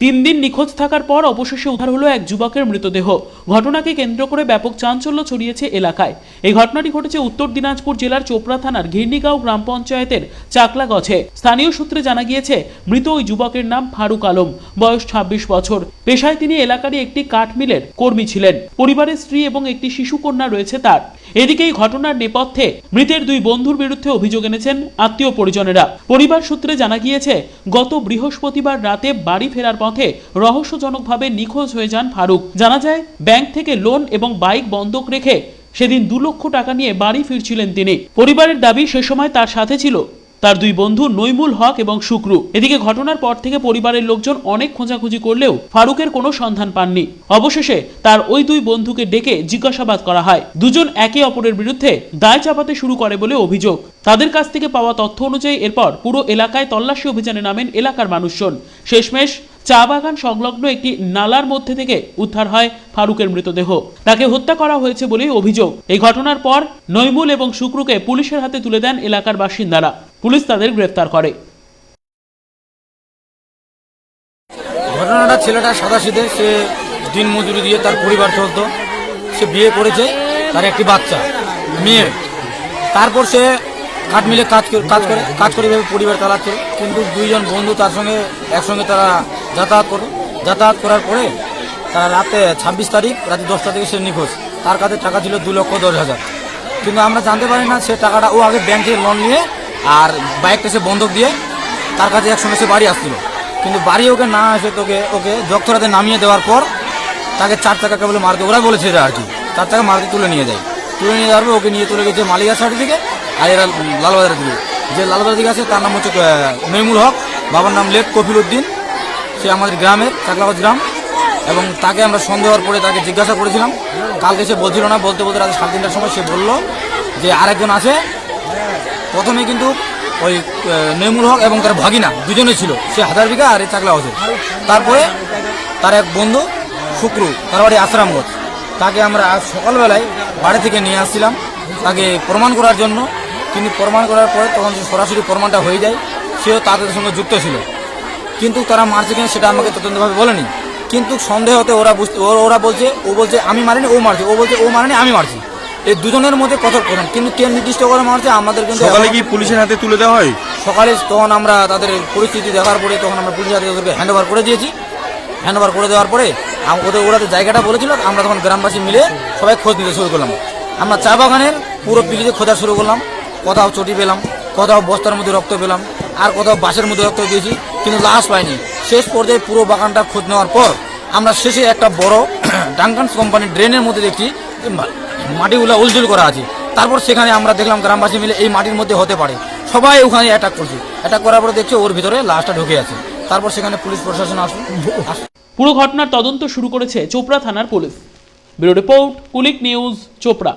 তিন দিন নিখোঁজ থাকার পর অবশেষে উদ্ধার হলো এক যুবকের মৃতদেহ। ঘটনাকে কেন্দ্র করে ব্যাপক চাঞ্চল্য ছড়িয়েছে এলাকায়। এই ঘটনাটি ঘটেছে উত্তর দিনাজপুর জেলার চোপড়া থানার ঘিরনিগাঁও গ্রাম পঞ্চায়েতের চাকলাগছে। স্থানীয় সূত্রে জানা গিয়েছে, মৃত ওই যুবকের নাম ফারুক আলম, বয়স ২৬ বছর। পেশায় তিনি এলাকারই একটি কাঠ মিলের কর্মী ছিলেন। পরিবারের স্ত্রী এবং একটি শিশু কন্যা রয়েছে তার। এদিকে এই ঘটনার নেপথ্যে মৃতের দুই বন্ধুর বিরুদ্ধে অভিযোগ এনেছেন আত্মীয় পরিজনেরা। পরিবার সূত্রে জানা গিয়েছে, গত বৃহস্পতিবার রাতে বাড়ি ফেরার পথে রহস্যজনকভাবে নিখোঁজ হয়ে যান ফারুক। জানা যায়, ব্যাংক থেকে লোন এবং বাইক বন্ধক রেখে সেদিন দু লক্ষ টাকা নিয়ে বাড়ি ফিরছিলেন তিনি। পরিবারের দাবি সে সময় তার সাথে ছিল। তার দুই বন্ধু নৈমুল হক এবং শুক্রু। এদিকে ঘটনার পর থেকে পরিবারের লোকজন অনেক খোঁজাখুঁজি করলেও ফারুকের কোনো সন্ধান পাননি। অবশেষে তার ওই দুই বন্ধুকে ডেকে জিজ্ঞাসাবাদ করা হয়। দুজন একে অপরের বিরুদ্ধে দায় চাপাতে শুরু করে বলে অভিযোগ। তাদের কাছ থেকে পাওয়া তথ্য অনুযায়ী এরপর পুরো এলাকায় তল্লাশি অভিযানে নামেন এলাকার মানুষজন। শেষমেশ চা বাগান সংলগ্ন একটি নালার মধ্যে থেকে উদ্ধার হয় ফারুকের মৃতদেহ। তাকে হত্যা করা হয়েছে বলেই অভিযোগ। এই ঘটনার পর নৈমুল এবং শুক্রুকে পুলিশের হাতে তুলে দেন এলাকার বাসিন্দারা। পুলিশ তাদের গ্রেফতার করে। ঘটনাটা ছেলেটা সাদা সিধে সে দিন মজুরি দিয়ে তার পরিবার চলতো। সে বিয়ে করেছে, তার একটি বাচ্চা মেয়ে তারপর সে কাঠ মিলে কাজ কাজ করে কাজ করে পরিবার চালাচ্ছে কিন্তু দুইজন বন্ধু তার সঙ্গে একসঙ্গে তারা যাতায়াত করে যাতায়াত করার পরে তারা রাতে ছাব্বিশ তারিখ, রাতে দশটা থেকে সে নিখোঁজ। তার কাছে টাকা ছিল দু লক্ষ দশ হাজার। কিন্তু আমরা জানতে পারি না, সে টাকাটা ও আগে ব্যাংক থেকে লোন নিয়ে আর বাইকটা সে বন্ধক দিয়ে তার কাছে একসঙ্গে সে বাড়ি আসছিল। কিন্তু বাড়ি ওকে না এসে তোকে ওকে জগথরাতে নামিয়ে দেওয়ার পর তাকে চার চাকা কেবল মারতে ওরা বলেছে এটা আর কি। চার চাকা মারতে তুলে নিয়ে যায়। তুলে নিয়ে যাওয়ার পর ওকে নিয়ে তুলে গেছে মালিয়ার সাইড দিকে আর এরা লালবাজারের দিকে যে লালবাজার দিকে আছে তার নাম হচ্ছে নইমুল হক, বাবার নাম লেখ কফিল উদ্দিন। সে আমাদের গ্রামের চাকলাবাজ গ্রাম, এবং তাকে আমরা সন্দেহ হওয়ার পরে তাকে জিজ্ঞাসা করেছিলাম। কালকে সে বলছিল না, বলতে বলতে রাত সাড়ে তিনটার সময় সে বলল যে আরেকজন আছে। প্রথমে কিন্তু ওই নেমুল হক এবং তার ভাগিনা দুজনে ছিল, সে হাজার বিঘা আর এই চাকলা তারপরে তার এক বন্ধু শুক্রু, তার বাড়ি আশ্রামগঞ্জ। তাকে আমরা আজ সকালবেলায় বাড়ি থেকে নিয়ে আসছিলাম। তাকে প্রমাণ করার জন্য, কিন্তু প্রমাণ করার পরে তখন সরাসরি প্রমাণটা হয়ে যায়। সেও তাদের সঙ্গে যুক্ত ছিল। কিন্তু তারা মারছে কিনা সেটা আমাকে তদন্তভাবে বলেনি। কিন্তু সন্দেহতে ওরা বুঝতে ওরা- ওরা বলছে ও বলছে আমি মারিনি ও মারছে। ও বলছে ও মারেনি আমি মারছি। এই দুজনের মধ্যে কত কথন কিন্তু কে নির্দিষ্ট করে মারছে আমাদের কিন্তু সকালে কি পুলিশের হাতে তুলে দেওয়া হয়? সকালে তখন আমরা তাদের পরিস্থিতি দেখার পরে তখন আমরা পুলিশ হাতে ওদেরকে হ্যান্ড ওভার করে দিয়েছি। হ্যান্ড ওভার করে দেওয়ার পরে ওদের ওরা যে জায়গাটা বলেছিল আমরা তখন গ্রামবাসী মিলে সবাই খোঁজ নিতে শুরু করলাম। আমরা চা বাগানের পুরো পিলিতে খোঁজা শুরু করলাম। কোথাও চটি পেলাম কোথাও বস্তার মধ্যে রক্ত পেলাম আর কোথাও বাসের মধ্যে রক্ত দিয়েছি। কিন্তু লাশ পাইনি। শেষ পর্যায়ে পুরো বাগানটা খোঁজ নেওয়ার পর আমরা শেষে একটা বড় ডাঙ্কান্স কোম্পানির ড্রেনের মধ্যে মা- মাটিগুলো উলঝুল করা আছে। তারপর সেখানে আমরা দেখলাম গ্রামবাসী মিলে এই মাটির মধ্যে হতে পারে। সবাই ওখানে অ্যাটাক করছে। অ্যাটাক করার পরে দেখছে ওর ভিতরে লাশটা ঢুকে আছে। তারপর সেখানে পুলিশ প্রশাসন আসলো। পুরো ঘটনার তদন্ত শুরু করেছে চোপড়া থানার police. Bureau report, Kulik news, Chopra.